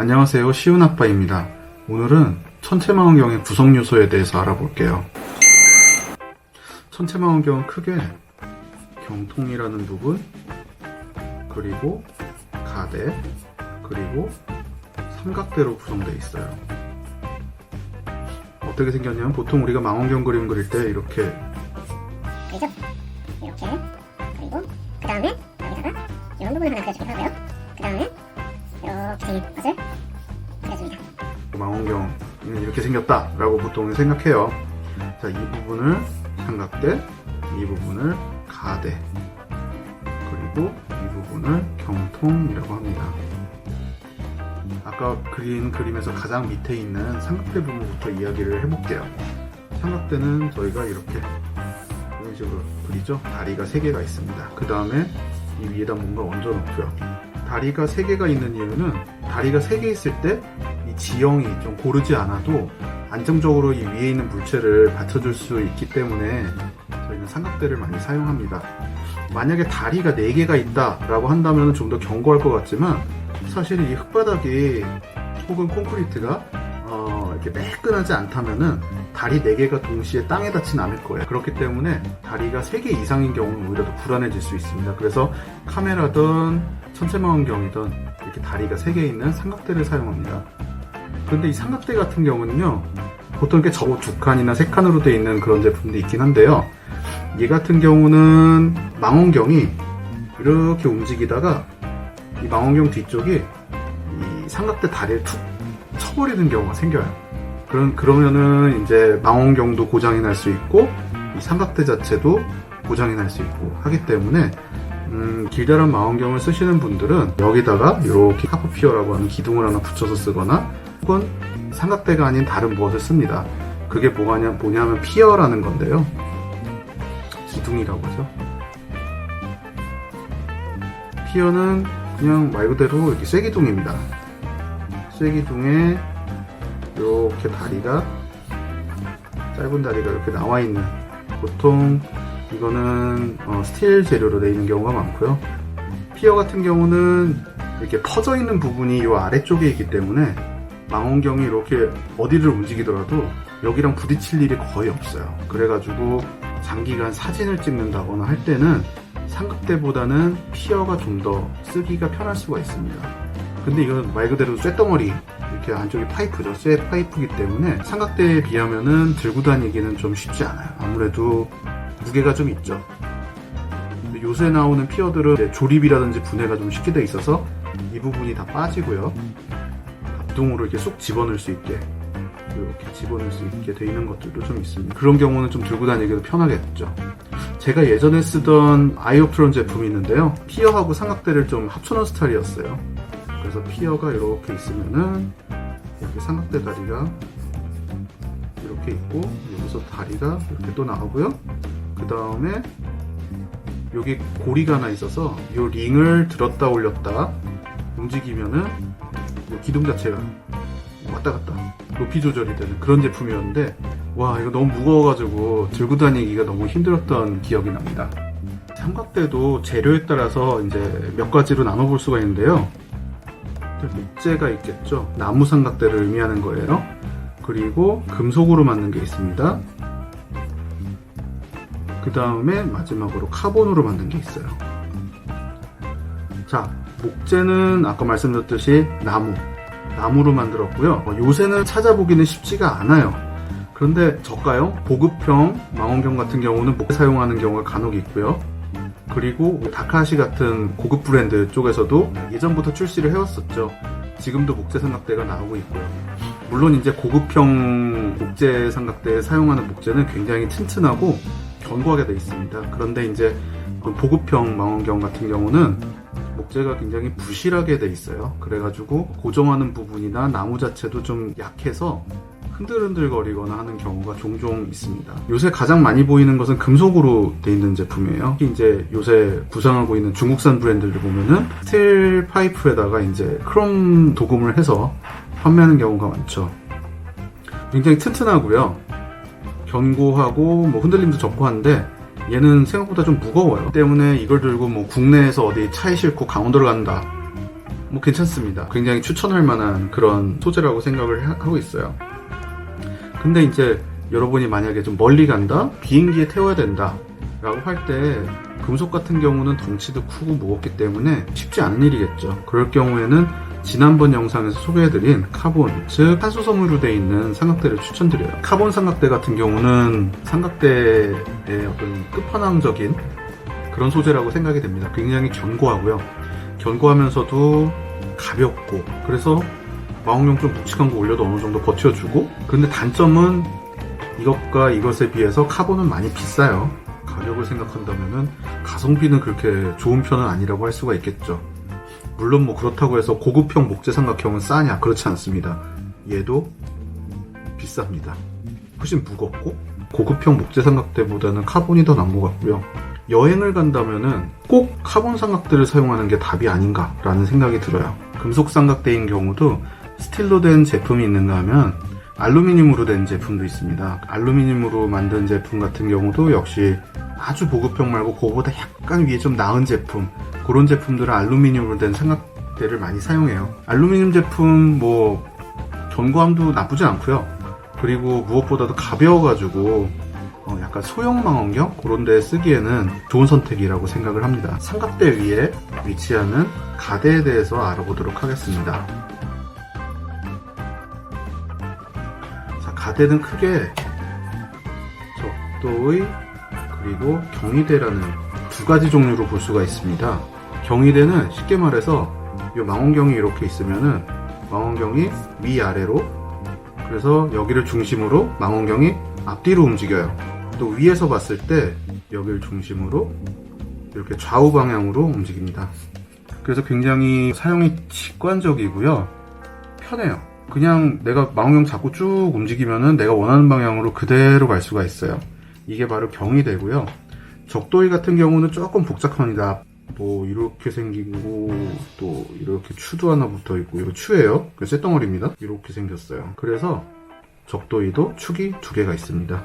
안녕하세요. 쉬운 아빠입니다. 오늘은 천체망원경의 구성 요소에 대해서 알아볼게요. 천체망원경은 크게 경통이라는 부분, 그리고 가대, 그리고 삼각대로 구성되어 있어요. 어떻게 생겼냐면 보통 우리가 망원경 그림 그릴 때 이렇게 그리죠? 이렇게 그리고 그 다음에 여기다가 이런 부분을 하나 그려주기로 하고요 생긴 것을 그려줍니다 망원경은 이렇게 생겼다라고 보통 생각해요. 자, 이 부분을 삼각대, 이 부분을 가대, 그리고 이 부분을 경통이라고 합니다. 아까 그린 그림에서 가장 밑에 있는 삼각대 부분부터 이야기를 해볼게요. 삼각대는 저희가 이렇게 이런 식으로 그리죠. 다리가 3개가 있습니다. 그 다음에 이 위에다 뭔가 얹어놓고요. 다리가 3개가 있는 이유는 다리가 3개 있을 때 이 지형이 좀 고르지 않아도 안정적으로 이 위에 있는 물체를 받쳐줄 수 있기 때문에 저희는 삼각대를 많이 사용합니다. 만약에 다리가 4개가 있다라고 한다면 좀 더 견고할 것 같지만 사실 이 흙바닥이 혹은 콘크리트가 어, 이렇게 매끈하지 않다면은 다리 4개가 동시에 땅에 닿진 않을 거예요. 그렇기 때문에 다리가 3개 이상인 경우는 오히려 더 불안해질 수 있습니다. 그래서 카메라든 천체망원경이든 이렇게 다리가 3개 있는 삼각대를 사용합니다. 그런데 이 삼각대 같은 경우는요, 보통 이렇게 저두 칸이나 세 칸으로 되어 있는 그런 제품도 있긴 한데요. 얘 같은 경우는 망원경이 이렇게 움직이다가 이 망원경 뒤쪽이 이 삼각대 다리를 툭 쳐버리는 경우가 생겨요. 그런, 그러면은 이제 망원경도 고장이 날 수 있고, 이 삼각대 자체도 고장이 날 수 있고 하기 때문에, 음, 길다란 망원경을 쓰시는 분들은 여기다가 이렇게 카프피어라고 하는 기둥을 하나 붙여서 쓰거나, 혹은 삼각대가 아닌 다른 무엇을 씁니다. 그게 뭐냐, 뭐냐면 피어라는 건데요. 기둥이라고 하죠. 피어는 그냥 말 그대로 이렇게 쇠기둥입니다. 쇠기둥에 이렇게 다리가 짧은 다리가 이렇게 나와 있는 보통 이거는 어, 스틸 재료로 되어 있는 경우가 많고요. 피어 같은 경우는 이렇게 퍼져 있는 부분이 이 아래쪽에 있기 때문에 망원경이 이렇게 어디를 움직이더라도 여기랑 부딪힐 일이 거의 없어요. 그래가지고 장기간 사진을 찍는다거나 할 때는 삼각대보다는 피어가 좀 더 쓰기가 편할 수가 있습니다. 근데 이건 말 그대로 쇳덩어리 이렇게 안쪽이 파이프죠. 쇠 파이프기 때문에 삼각대에 비하면은 들고 다니기는 좀 쉽지 않아요. 아무래도 무게가 좀 있죠. 근데 요새 나오는 피어들은 조립이라든지 분해가 좀 쉽게 돼 있어서 이 부분이 다 빠지고요. 앞동으로 이렇게 쏙 집어넣을 수 있게 이렇게 집어넣을 수 있게 돼 있는 것들도 좀 있습니다. 그런 경우는 좀 들고 다니기도 편하겠죠. 제가 예전에 쓰던 아이오프론 제품이 있는데요. 피어하고 삼각대를 좀 합쳐놓은 스타일이었어요. 그래서 피어가 이렇게 있으면은 이렇게 삼각대 다리가 이렇게 있고 여기서 다리가 이렇게 또 나오고요. 그 다음에 여기 고리가 하나 있어서 이 링을 들었다 올렸다 움직이면은 이 기둥 자체가 왔다 갔다 높이 조절이 되는 그런 제품이었는데 와 이거 너무 무거워가지고 들고 다니기가 너무 힘들었던 기억이 납니다. 삼각대도 재료에 따라서 이제 몇 가지로 나눠볼 수가 있는데요. 목재가 있겠죠. 나무 삼각대를 의미하는 거예요. 그리고 금속으로 만든 게 있습니다. 그 다음에 마지막으로 카본으로 만든 게 있어요. 자, 목재는 아까 말씀드렸듯이 나무, 나무로 만들었고요. 어, 요새는 찾아보기는 쉽지가 않아요. 그런데 저가형, 보급형 망원경 같은 경우는 목재 사용하는 경우가 간혹 있고요. 그리고 다카시 같은 고급 브랜드 쪽에서도 예전부터 출시를 해왔었죠. 지금도 목재 삼각대가 나오고 있고요. 물론 이제 고급형 목재 삼각대에 사용하는 목재는 굉장히 튼튼하고 견고하게 되어 있습니다. 그런데 이제 보급형 망원경 같은 경우는 목재가 굉장히 부실하게 돼 있어요. 그래가지고 고정하는 부분이나 나무 자체도 좀 약해서 흔들흔들거리거나 하는 경우가 종종 있습니다. 요새 가장 많이 보이는 것은 금속으로 돼 있는 제품이에요. 특히 이제 요새 부상하고 있는 중국산 브랜드를 보면은 스틸 파이프에다가 이제 크롬 도금을 해서 판매하는 경우가 많죠. 굉장히 튼튼하고요. 견고하고 뭐 흔들림도 적고 한데 얘는 생각보다 좀 무거워요. 때문에 이걸 들고 뭐 국내에서 어디 차에 싣고 강원도를 간다. 뭐 괜찮습니다. 굉장히 추천할 만한 그런 소재라고 생각을 하- 하고 있어요. 근데 이제 여러분이 만약에 좀 멀리 간다? 비행기에 태워야 된다. 라고 할 때 금속 같은 경우는 덩치도 크고 무겁기 때문에 쉽지 않은 일이겠죠. 그럴 경우에는 지난번 영상에서 소개해드린 카본, 즉 탄소섬유로 되어 있는 삼각대를 추천드려요. 카본 삼각대 같은 경우는 삼각대의 어떤 끝판왕적인 그런 소재라고 생각이 됩니다. 굉장히 견고하고요. 견고하면서도 가볍고 그래서 망원경 좀 묵직한 거 올려도 어느 정도 버텨주고 그런데 단점은 이것과 이것에 비해서 카본은 많이 비싸요. 가격을 생각한다면은 가성비는 그렇게 좋은 편은 아니라고 할 수가 있겠죠. 물론 뭐 그렇다고 해서 고급형 목재 삼각형은 싸냐 그렇지 않습니다. 얘도 비쌉니다. 훨씬 무겁고 고급형 목재 삼각대보다는 카본이 더 나은 것 같고요. 여행을 간다면은 꼭 카본 삼각대를 사용하는 게 답이 아닌가라는 생각이 들어요. 금속 삼각대인 경우도 스틸로 된 제품이 있는가 하면 알루미늄으로 된 제품도 있습니다. 알루미늄으로 만든 제품 같은 경우도 역시 아주 보급형 말고 그거보다 약간 위에 좀 나은 제품 그런 제품들은 알루미늄으로 된 삼각대를 많이 사용해요. 알루미늄 제품 뭐 견고함도 나쁘지 않고요. 그리고 무엇보다도 가벼워가지고 어, 약간 소형 망원경 그런 데 쓰기에는 좋은 선택이라고 생각을 합니다. 삼각대 위에 위치하는 가대에 대해서 알아보도록 하겠습니다. 자, 가대는 크게 적도의 그리고 경희대라는 두 가지 종류로 볼 수가 있습니다. 경희대는 쉽게 말해서 이 망원경이 이렇게 있으면은 망원경이 위아래로 그래서 여기를 중심으로 망원경이 앞뒤로 움직여요. 또 위에서 봤을 때 여기를 중심으로 이렇게 좌우 방향으로 움직입니다. 그래서 굉장히 사용이 직관적이고요. 편해요. 그냥 내가 망원경 잡고 쭉 움직이면은 내가 원하는 방향으로 그대로 갈 수가 있어요. 이게 바로 경이 되고요. 적도이 같은 경우는 조금 복잡합니다. 뭐 이렇게 생기고 또 이렇게 추도 하나 붙어 있고 이거 추예요. 그 쇳덩어리입니다. 이렇게 생겼어요. 그래서 적도이도 축이 두 개가 있습니다.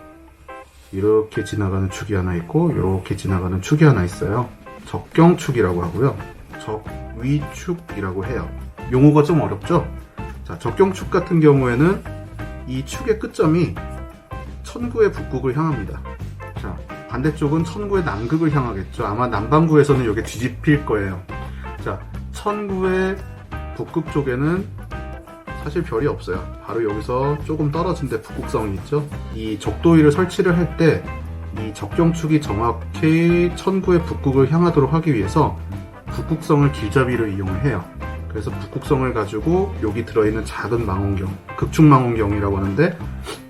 이렇게 지나가는 축이 하나 있고 이렇게 지나가는 축이 하나 있어요. 적경축이라고 하고요. 적위축이라고 해요. 용어가 좀 어렵죠? 자, 적경축 같은 경우에는 이 축의 끝점이 천구의 북극을 향합니다. 자, 반대쪽은 천구의 남극을 향하겠죠. 아마 남반구에서는 이게 뒤집힐 거예요. 자, 천구의 북극 쪽에는 사실 별이 없어요. 바로 여기서 조금 떨어진 데 북극성이 있죠. 이 적도위를 설치를 할 때 이 적경축이 정확히 천구의 북극을 향하도록 하기 위해서 북극성을 길잡이로 이용을 해요. 그래서 북극성을 가지고 여기 들어있는 작은 망원경, 극축 망원경이라고 하는데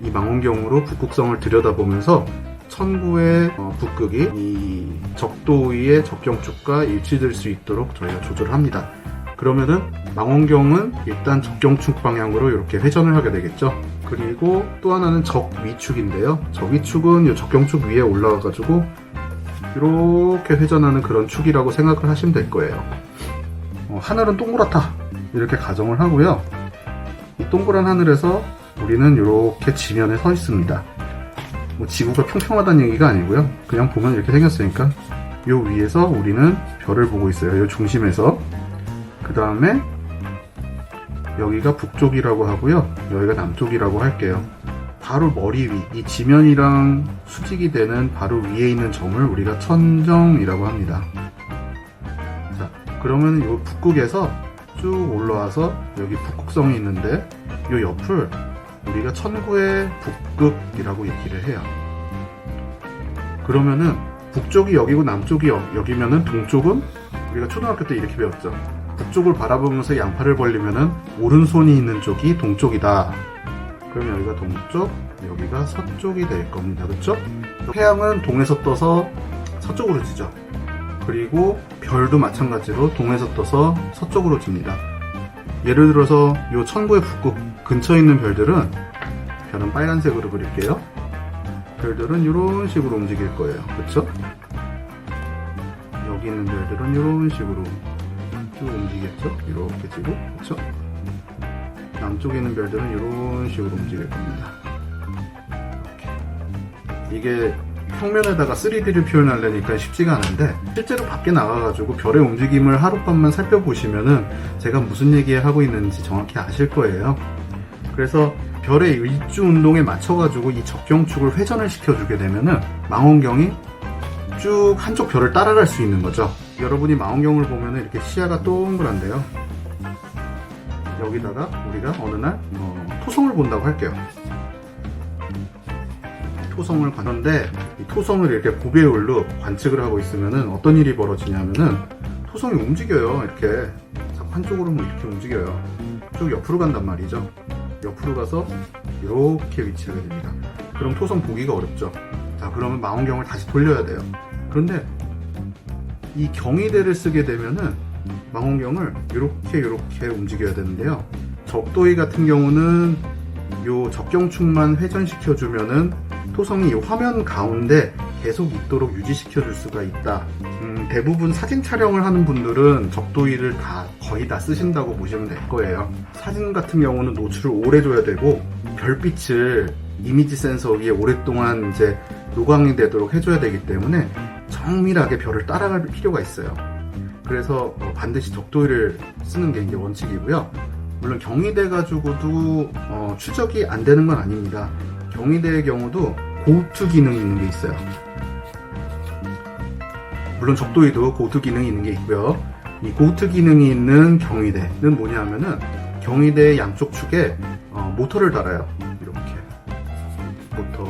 이 망원경으로 북극성을 들여다보면서 천구의 어, 북극이 이 적도 위의 적경축과 일치될 수 있도록 저희가 조절을 합니다. 그러면은 망원경은 일단 적경축 방향으로 이렇게 회전을 하게 되겠죠. 그리고 또 하나는 적위축인데요. 적위축은 이 적경축 위에 올라와가지고 이렇게 회전하는 그런 축이라고 생각을 하시면 될 거예요. 어, 하늘은 동그랗다 이렇게 가정을 하고요. 이 동그란 하늘에서 우리는 이렇게 지면에 서 있습니다. 뭐 지구가 평평하다는 얘기가 아니고요. 그냥 보면 이렇게 생겼으니까 요 위에서 우리는 별을 보고 있어요. 요 중심에서 그 다음에 여기가 북쪽이라고 하고요. 여기가 남쪽이라고 할게요. 바로 머리 위, 이 지면이랑 수직이 되는 바로 위에 있는 점을 우리가 천정이라고 합니다. 자, 그러면 이 북극에서 쭉 올라와서 여기 북극성이 있는데 이 옆을 우리가 천구의 북극이라고 얘기를 해요. 그러면은 북쪽이 여기고 남쪽이 여, 여기면은 동쪽은 우리가 초등학교 때 이렇게 배웠죠. 북쪽을 바라보면서 양팔을 벌리면은 오른손이 있는 쪽이 동쪽이다. 그럼 여기가 동쪽, 여기가 서쪽이 될 겁니다. 그렇죠? 태양은 동에서 떠서 서쪽으로 지죠. 그리고 별도 마찬가지로 동에서 떠서 서쪽으로 집니다. 예를 들어서 이 천구의 북극 근처에 있는 별들은 별은 빨간색으로 그릴게요. 별들은 이런 식으로 움직일 거예요. 그렇죠? 여기 있는 별들은 이런 식으로 쭉 움직이겠죠? 이렇게 지고 그렇죠? 남쪽에 있는 별들은 이런 식으로 움직일 겁니다. 이렇게. 이게 평면에다가 3D를 표현하려니까 쉽지가 않은데 실제로 밖에 나가가지고 별의 움직임을 하룻밤만 살펴보시면은 제가 무슨 얘기 하고 있는지 정확히 아실 거예요. 그래서 별의 일주 운동에 맞춰가지고 이 적경축을 회전을 시켜주게 되면은 망원경이 쭉 한쪽 별을 따라갈 수 있는 거죠. 여러분이 망원경을 보면은 이렇게 시야가 동그란데요. 여기다가 우리가 어느 날 어, 토성을 본다고 할게요. 토성을 봤는데 이 토성을 이렇게 고배율로 관측을 하고 있으면은 어떤 일이 벌어지냐면은 토성이 움직여요. 이렇게 자꾸 한쪽으로만 이렇게 움직여요. 쭉 옆으로 간단 말이죠. 옆으로 가서 이렇게 위치하게 됩니다. 그럼 토성 보기가 어렵죠. 자, 그러면 망원경을 다시 돌려야 돼요. 그런데 이 경위대를 쓰게 되면은 망원경을 이렇게 이렇게 움직여야 되는데요. 적도의 같은 경우는 요 적경축만 회전시켜 주면은 토성이 이 화면 가운데 계속 있도록 유지시켜 줄 수가 있다. 음, 대부분 사진 촬영을 하는 분들은 적도의를 다 거의 다 쓰신다고 보시면 될 거예요. 사진 같은 경우는 노출을 오래 줘야 되고 별빛을 이미지 센서 위에 오랫동안 이제 노광이 되도록 해줘야 되기 때문에 정밀하게 별을 따라갈 필요가 있어요. 그래서 어, 반드시 적도의를 쓰는 게 이제 원칙이고요. 물론 경희대 가지고도 어, 추적이 안 되는 건 아닙니다. 경희대의 경우도 고투 기능이 있는 게 있어요. 물론 적도의도 고투 기능이 있는 게 있고요. 이 고투 기능이 있는 경희대는 뭐냐면은 경희대의 양쪽 축에 어, 모터를 달아요. 이렇게 모터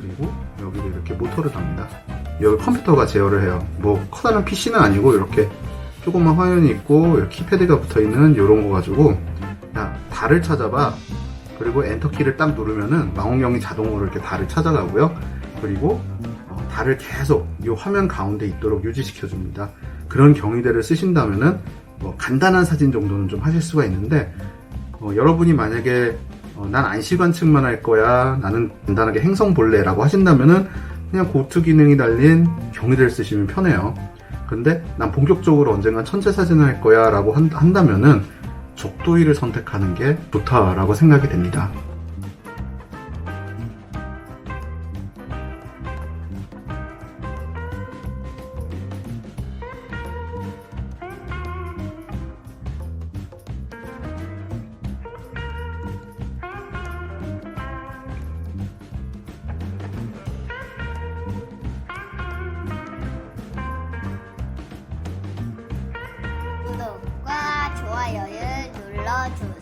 그리고 여기도 이렇게 모터를 답니다. 여기 컴퓨터가 제어를 해요. 뭐 커다란 PC는 아니고 이렇게 조그만 화면이 있고 키패드가 붙어 있는 이런 거 가지고 야 달을 찾아봐. 그리고 엔터키를 딱 누르면은 망원경이 자동으로 이렇게 달을 찾아가고요. 그리고 어, 달을 계속 이 화면 가운데 있도록 유지시켜 줍니다. 그런 경위대를 쓰신다면은 뭐 간단한 사진 정도는 좀 하실 수가 있는데 어, 여러분이 만약에 어, 난 안시 관측만 할 거야 나는 간단하게 행성 볼래라고 하신다면은 그냥 고투 기능이 달린 경위대를 쓰시면 편해요. 근데 난 본격적으로 언젠간 천체 사진을 할 거야 라고 한, 한다면은 적도의를 선택하는 게 좋다라고 생각이 됩니다. 구